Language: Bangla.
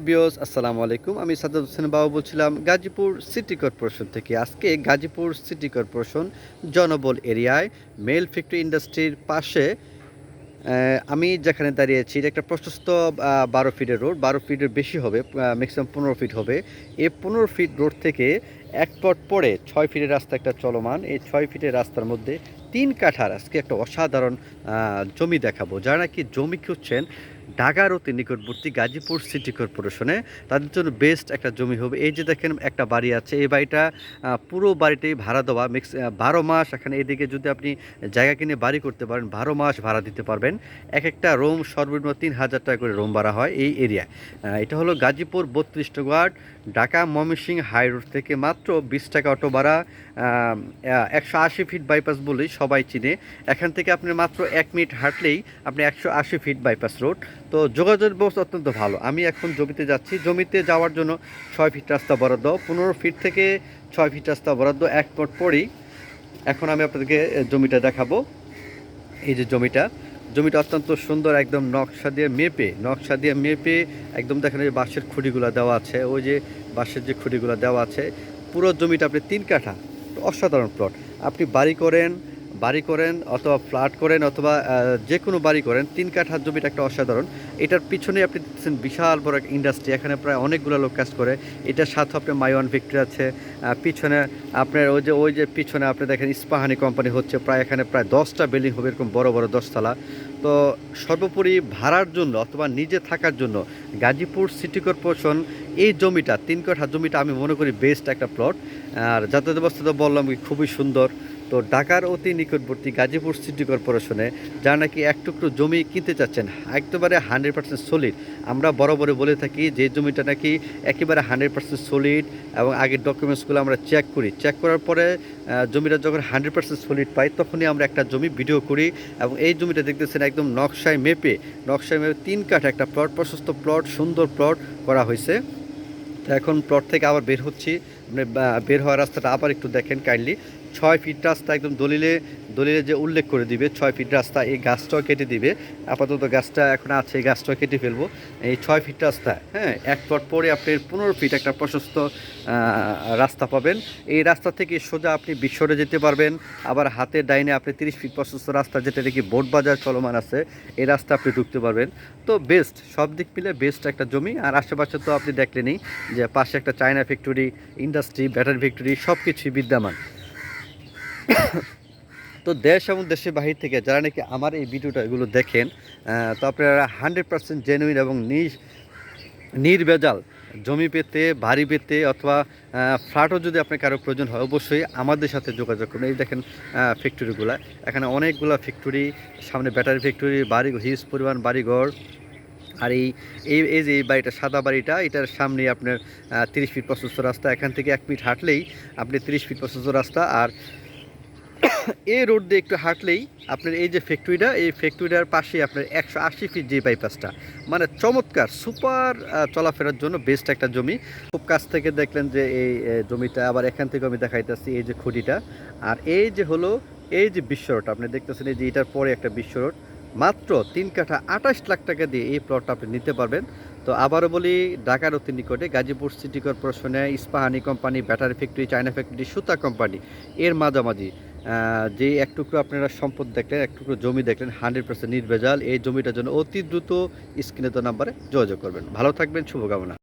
বিয়স আসসালামু আলাইকুম। আমি সাদাত হোসেন বাবু বলছিলাম, গাজীপুর সিটি কর্পোরেশন থেকে। আজকে গাজীপুর সিটি কর্পোরেশন জনবল এরিয়ায় মেল ফ্যাক্টরি ইন্ডাস্ট্রির পাশে আমি যেখানে দাঁড়িয়েছি এটা একটা প্রশস্ত বারো ফিটের রোড। বারো ফিটের বেশি হবে ম্যাক্সিমাম পনেরো ফিট হবে। এই পনেরো ফিট রোড থেকে এক পট পরে ছয় ফিটের রাস্তা একটা চলমান। এই ছয় ফিটের রাস্তার মধ্যে তিন কাঠার আজকে একটা অসাধারণ জমি দেখাবো, যারা নাকি জমি খুঁজছেন ঢাকার অতি নিকটবর্তী গাজীপুর সিটি কর্পোরেশনে তাদের জন্য বেস্ট একটা জমি হবে। এই যে দেখেন, একটা বাড়ি আছে। এই বাড়িটা পুরো বাড়িটাই ভাড়া দেওয়া। মিক্স বারো মাস এখানে এদিকে যদি আপনি জায়গা কিনে বাড়ি করতে পারেন, বারো মাস ভাড়া দিতে পারবেন। এক একটা রুম সর্বনিম্ন তিন হাজার টাকা করে রুম ভাড়া হয় এই এরিয়া এটা হলো গাজীপুর বত্রিশ ward, Dhaka Mymensingh high road থেকে মাত্র বিশ টাকা অটো ভাড়া। একশো আশি ফিট বাইপাস বলেই সবাই চিনে। এখান থেকে আপনি মাত্র এক মিনিট হাঁটলেই আপনি একশো আশি ফিট বাইপাস রোড। তো যোগাযোগ ব্যবস্থা অত্যন্ত ভালো। আমি এখন জমিতে যাচ্ছি। জমিতে যাওয়ার জন্য ছয় ফিট রাস্তা বরাদ্দ। পনেরো ফিট থেকে ছয় ফিট রাস্তা বরাদ্দ। এক পট পরেই এখন আমি আপনাদেরকে জমিটা দেখাবো। এই যে জমিটা জমিটা অত্যন্ত সুন্দর, একদম নকশা দিয়ে মেপে, নকশা দিয়ে মেপে একদম দেখেন যে বাঁশের খুঁটিগুলো দেওয়া আছে। ওই যে বাঁশের যে খুঁটিগুলো দেওয়া আছে, পুরো জমিটা আপনি তিন কাঠা, অসাধারণ প্লট আপনি বাড়ি করেন বাড়ি করেন অথবা ফ্ল্যাট করেন অথবা যে কোনো বাড়ি করেন, তিন কাঠার জমিটা একটা অসাধারণ। এটার পিছনে আপনি দেখছেন বিশাল বড় একটা ইন্ডাস্ট্রি এখানে প্রায় অনেকগুলো লোক কাজ করে। এটার সাথে আপনার মাইওয়ান ফ্যাক্টরি আছে পিছনে আপনার ওই যে ওই যে পিছনে আপনি দেখেন ইস্পাহানি কোম্পানি হচ্ছে, প্রায় এখানে প্রায় দশটা বিল্ডিং হবে এরকম বড় বড় দশতলা। তো সর্বোপরি ভাড়ার জন্য অথবা নিজে থাকার জন্য গাজীপুর সিটি কর্পোরেশন এই জমিটা, তিন কাঠা জমিটা আমি মনে করি বেস্ট একটা প্লট আর যাতায়াত ব্যবস্থা তো বললাম খুবই সুন্দর। তো ঢাকার অতি নিকটবর্তী গাজীপুর সিটি কর্পোরেশনে যারা নাকি এক টুকরো জমি কিনতে চাচ্ছেন, একেবারে হান্ড্রেড পার্সেন্ট সলিড। আমরা বরাবরে বলে থাকি যে জমিটা নাকি একেবারে হান্ড্রেড পার্সেন্ট সলিড এবং আগের ডকুমেন্টসগুলো আমরা চেক করি। চেক করার পরে জমিটা যখন হান্ড্রেড পার্সেন্ট সলিড পাই, তখনই আমরা একটা জমি ভিডিও করি এবং এই জমিটা দেখতেছেন একদম নকশায় মেপে নকশায় মেপে তিন কাঠ একটা প্লট, প্রশস্ত প্লট, সুন্দর প্লট করা হয়েছে। তো এখন প্লট থেকে আবার বের হচ্ছি। মানে বের হওয়ার রাস্তাটা আবার একটু দেখেন কাইন্ডলি। ছয় ফিট রাস্তা একদম দলিলে দলিলে যে উল্লেখ করে দিবে, ছয় ফিট রাস্তা, এই গাছটাও কেটে দিবে। আপাতত গাছটা এখন আছে, এই গাছটাও কেটে ফেলব। এই ছয় ফিট রাস্তা হ্যাঁ এক প্লট পরে আপনি পনেরো ফিট একটা প্রশস্ত রাস্তা পাবেন। এই রাস্তা থেকে সোজা আপনি বিশ্বরে যেতে পারবেন। আবার হাতে ডাইনে আপনি তিরিশ ফিট প্রশস্ত রাস্তা, যেটা নাকি বোট বাজার চলমান আছে, এই রাস্তা আপনি ঢুকতে পারবেন। তো বেস্ট সব দিক মিলে বেস্ট একটা জমি। আর আশেপাশে তো আপনি দেখলেনই যে পাশে একটা China factory industry battery factory সব কিছুই বিদ্যমান। তো দেশ এবং দেশের বাহির থেকে যারা নাকি আমার এই ভিডিওটা এগুলো দেখেন তো আপনারা হান্ড্রেড পার্সেন্ট জেনুইন এবং নিজ নির্ভেজাল, জমি পেতে, বাড়ি পেতে অথবা ফ্ল্যাটও যদি আপনার কারও প্রয়োজন হয়, অবশ্যই আমাদের সাথে যোগাযোগ করুন। এই দেখেন ফ্যাক্টরিগুলো এখানে অনেকগুলো ফ্যাক্টরি সামনে ব্যাটারি ফ্যাক্টরি বাড়ি হিউজ পরিমাণ বাড়িঘর। আর এই এই যে এই বাড়িটা, সাদা বাড়িটা, এটার সামনে আপনার তিরিশ ফিট প্রশস্ত রাস্তা। এখান থেকে এক মিনিট হাঁটলেই আপনি তিরিশ ফিট প্রশস্ত রাস্তা। আর এই রোড দিয়ে একটু হাঁটলেই আপনার এই যে ফ্যাক্টরিটা, এই ফ্যাক্টরিটার পাশে আপনার একশো আশি ফিট যে বাইপাসটা মানে চমৎকার সুপার চলাফেরার জন্য বেস্ট একটা জমি। খুব কাছ থেকে দেখলেন যে এই জমিটা, আবার এখান থেকে আমি দেখাইতেছি এই যে খুঁটিটা। আর এই যে হলো, এই যে বিশ্ব রোড আপনি দেখতেছেন এই যে এটার পরে একটা বিশ্ব রোড মাত্র তিন কাঠা আঠাশ লাখ টাকা দিয়ে এই প্লটটা আপনি নিতে পারবেন। তো আবারও বলি, ঢাকার অতি নিকটে Gazipur city কর্পোরেশনে Ispahani company battery factory China factory সুতা কোম্পানি এর মাঝামাঝি। যে এক টুকরো আপনারা সম্পদ দেখলেন, এক টুকরো জমি দেখলেন হান্ড্রেড পার্সেন্ট নির্ভেজাল, এই জমিটার জন্য অতি দ্রুত স্ক্রিনে তো নাম্বারে যোগাযোগ করবেন। ভালো থাকবেন, শুভকামনা।